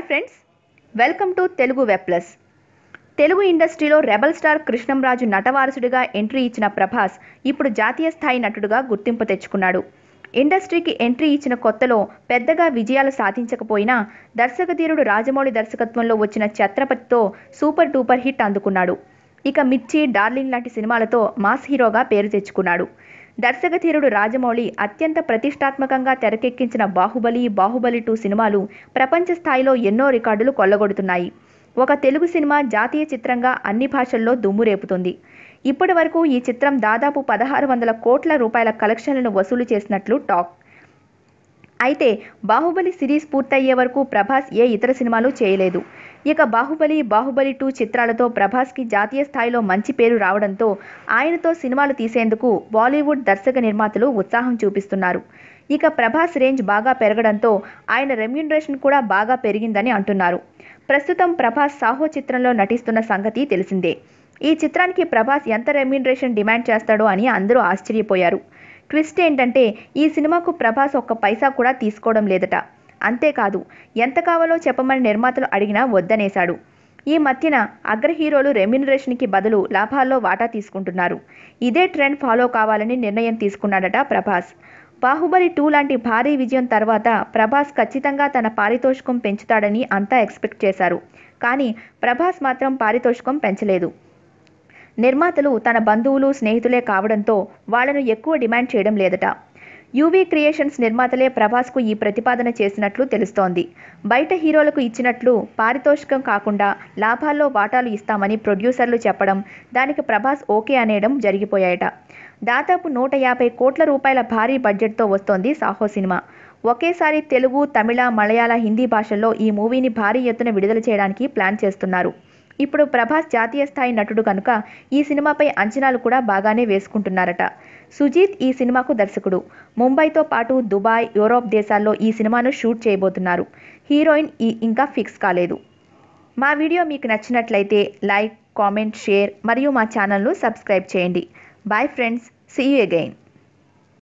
Friends welcome to Telugu web plus Telugu ఇండస్ట్రీలో rebel star Krishnamraju నటవారసుడిగా entry ఇచ్చిన ప్రభాస్ ఇప్పుడు జాతీయ స్థాయి నటుడుగా గుర్తింపు తెచ్చుకున్నాడు. ఇండస్ట్రీకి ఎంట్రీ ఇచ్చిన కొత్తలో పెద్దగా విజయాలు సాధించకపోయినా దర్శకధీరుడు రాజమౌళి దర్శకత్వంలో వచ్చిన ఛత్రపతితో సూపర్ డూపర్ హిట్ అందుకున్నాడు. ఇక మిర్చి డార్లింగ్ లాంటి సినిమాలతో మాస్ హీరోగా పేరు తెచ్చుకున్నాడు. దర్శకధీరుడు రాజమౌళి అత్యంత ప్రతిష్టాత్మకంగా తెరకెక్కించిన బాహుబలి బాహుబలి టూ సినిమాలు ప్రపంచ స్థాయిలో ఎన్నో రికార్డులు కొల్లగొడుతున్నాయి. ఒక తెలుగు సినిమా జాతీయ చిత్రంగా అన్ని భాషల్లో దుమ్ము రేపుతుంది. ఇప్పటి వరకు ఈ చిత్రం దాదాపు పదహారు వందల కోట్ల రూపాయల కలెక్షన్లను వసూలు చేసినట్లు టాక్. అయితే బాహుబలి సిరీస్ పూర్తయ్యే వరకు ప్రభాస్ ఏ ఇతర సినిమాలు చేయలేదు. ఇక బాహుబలి బాహుబలి టూ చిత్రాలతో ప్రభాస్కి జాతీయ స్థాయిలో మంచి పేరు రావడంతో ఆయనతో సినిమాలు తీసేందుకు బాలీవుడ్ దర్శక నిర్మాతలు ఉత్సాహం చూపిస్తున్నారు. ఇక ప్రభాస్ రేంజ్ బాగా పెరగడంతో ఆయన రెమ్యూనరేషన్ కూడా బాగా పెరిగిందని అంటున్నారు. ప్రస్తుతం ప్రభాస్ సాహో చిత్రంలో నటిస్తున్న సంగతి తెలిసిందే. ఈ చిత్రానికి ప్రభాస్ ఎంత రెమ్యూనరేషన్ డిమాండ్ చేస్తాడో అని అందరూ ఆశ్చర్యపోయారు. ట్విస్ట్ ఏంటంటే ఈ సినిమాకు ప్రభాస్ ఒక్క పైసా కూడా తీసుకోవడం లేదట. అంతేకాదు ఎంత కావాలో చెప్పమని నిర్మాతలు అడిగినా వద్దనేశాడు. ఈ మధ్యన అగ్ర హీరోలు రెమ్యునరేషన్కి బదులు లాభాల్లో వాటా తీసుకుంటున్నారు. ఇదే ట్రెండ్ ఫాలో కావాలని నిర్ణయం తీసుకున్నాడట ప్రభాస్. బాహుబలి టూ లాంటి భారీ విజయం తర్వాత ప్రభాస్ ఖచ్చితంగా తన పారితోషికం పెంచుతాడని అంతా ఎక్స్పెక్ట్ చేశారు. కానీ ప్రభాస్ మాత్రం పారితోషికం పెంచలేదు. నిర్మాతలు తన బంధువులు స్నేహితులే కావడంతో వాళ్ళను ఎక్కువ డిమాండ్ చేయడం లేదట. యూవీ క్రియేషన్స్ నిర్మాతలే ప్రభాస్కు ఈ ప్రతిపాదన చేసినట్లు తెలుస్తోంది. బయట హీరోలకు ఇచ్చినట్లు పారితోషికం కాకుండా లాభాల్లో వాటాలు ఇస్తామని ప్రొడ్యూసర్లు చెప్పడం దానికి ప్రభాస్ ఓకే అనేయడం జరిగిపోయాయట. దాదాపు నూట యాభై కోట్ల రూపాయల భారీ బడ్జెట్తో వస్తోంది సాహో సినిమా. ఒకేసారి తెలుగు తమిళ మలయాళ హిందీ భాషల్లో ఈ మూవీని భారీ ఎత్తున విడుదల చేయడానికి ప్లాన్ చేస్తున్నారు. ఇప్పుడు ప్రభాస్ జాతీయ స్థాయి నటుడు కనుక ఈ సినిమాపై అంచనాలు కూడా బాగానే వేసుకుంటున్నారట. సుజీత్ ఈ సినిమాకు దర్శకుడు. ముంబైతో పాటు దుబాయ్ యూరోప్ దేశాల్లో ఈ సినిమాను షూట్ చేయబోతున్నారు. హీరోయిన్ ఈ ఇంకా ఫిక్స్ కాలేదు. మా వీడియో మీకు నచ్చినట్లయితే లైక్ కామెంట్ షేర్ మరియు మా ఛానల్ను సబ్స్క్రైబ్ చేయండి. Bye friends. See you again.